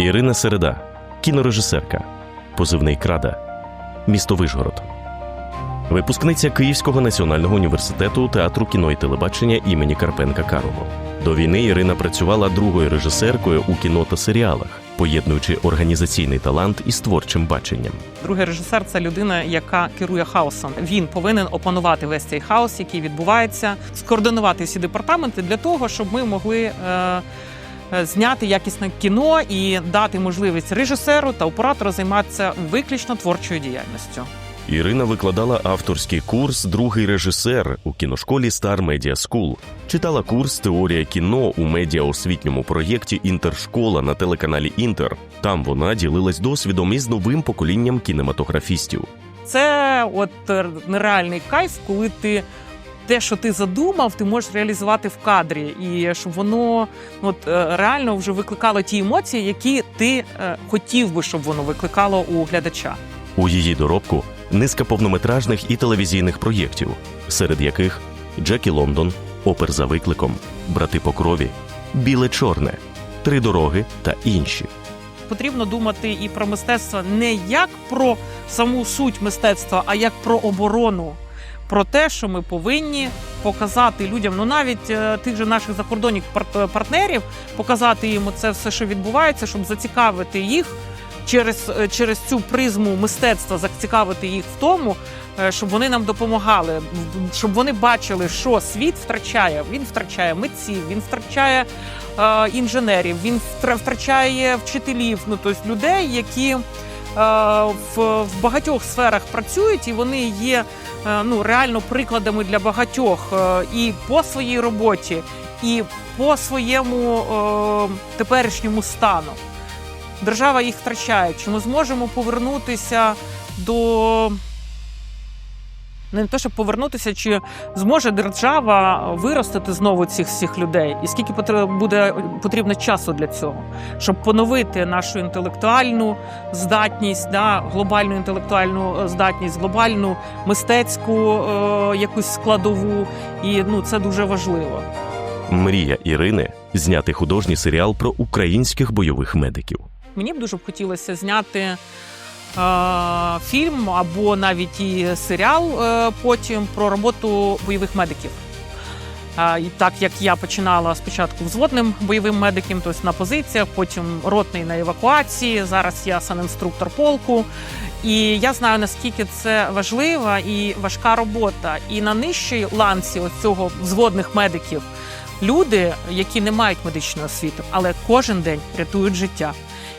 Ірина Середа, кінорежисерка, позивний крада, місто Вишгород. Випускниця Київського національного університету театру кіно і телебачення імені Карпенка Карого. До війни Ірина працювала другою режисеркою у кіно та серіалах, поєднуючи організаційний талант із творчим баченням. Другий режисер це людина, яка керує хаосом. Він повинен опанувати весь цей хаос, який відбувається, скоординувати всі департаменти для того, щоб ми могли. Е, Зняти якісне кіно і дати можливість режисеру та оператору займатися виключно творчою діяльністю. Ірина викладала авторський курс Другий режисер у кіношколі Star Media School. Читала курс Теорія кіно у медіаосвітньому проєкті Інтершкола на телеканалі Інтер. Там вона ділилась досвідом із новим поколінням кінематографістів. Це от е, нереальний кайф, коли ти те, що ти задумав, ти можеш реалізувати в кадрі, і щоб воно ну, от, е, реально вже викликало ті емоції, які ти е, хотів би, щоб воно викликало у глядача. У її доробку низка повнометражних і телевізійних проєктів, серед яких Джекі Лондон, Опер за викликом, Брати по крові, Біле Чорне, Три дороги та інші. Потрібно думати і про мистецтво не як про саму суть мистецтва, а як про оборону. Про те, що ми повинні показати людям, ну навіть е, тих же наших закордонних пар- партнерів, показати їм це все, що відбувається, щоб зацікавити їх через, е, через цю призму мистецтва, зацікавити їх в тому, е, щоб вони нам допомагали, щоб вони бачили, що світ втрачає. Він втрачає митців, він втрачає е, інженерів, він втра- втрачає вчителів, ну тобто людей, які е, в, в багатьох сферах працюють, і вони є е, ну реально прикладами для багатьох е, і по своїй роботі, і по своєму е, теперішньому стану. Держава їх втрачає. Чи ми зможемо повернутися до не те, щоб повернутися, чи зможе держава виростити знову цих всіх людей, і скільки буде потрібно часу для цього, щоб поновити нашу інтелектуальну здатність, да, глобальну інтелектуальну е, здатність, глобальну мистецьку е, якусь складову, і ну це дуже важливо. Мрія Ірини зняти художній серіал про українських бойових медиків. Мені б дуже б хотілося зняти фільм або навіть і серіал е, потім про роботу бойових медиків. Е, і так як я починала спочатку взводним бойовим медиком, тобто на позиціях, потім ротний на евакуації. Зараз я санінструктор полку. І я знаю наскільки це важлива і важка робота. І на нижчій ланці цього взводних медиків люди, які не мають медичної освіти, але кожен день рятують життя.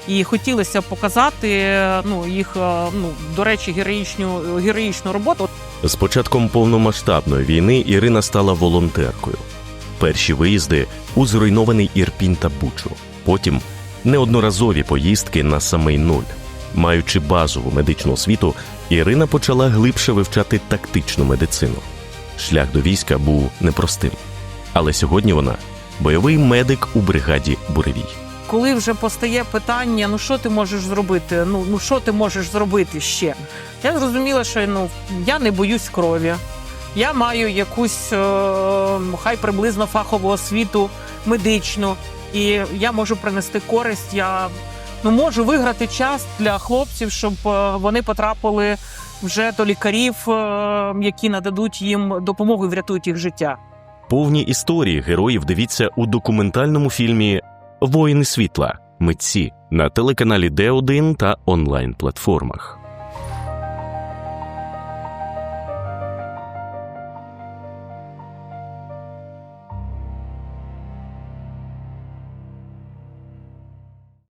І хотілося показати ну їх е, ну до речі, героїчну героїчну роботу. З початком повномасштабної війни Ірина стала волонтеркою. Перші виїзди у зруйнований Ірпінь та Бучу. Потім неодноразові поїздки на самий нуль. Маючи базову медичну освіту, Ірина почала глибше вивчати тактичну медицину. Шлях до війська був непростим. Але сьогодні вона бойовий медик у бригаді Буревій. Коли вже постає питання, ну що ти можеш зробити? Ну ну що ти можеш зробити ще? Я зрозуміла, що ну я не боюсь крові. Я маю якусь е, хай приблизно фахову освіту медичну, і я можу принести користь. Я ну можу виграти час для хлопців, щоб е, вони потрапили вже до лікарів, е, які нададуть їм допомогу і врятують їх життя. Повні історії героїв дивіться у документальному фільмі Воїни світла. Митці на телеканалі Д1 та онлайн платформах.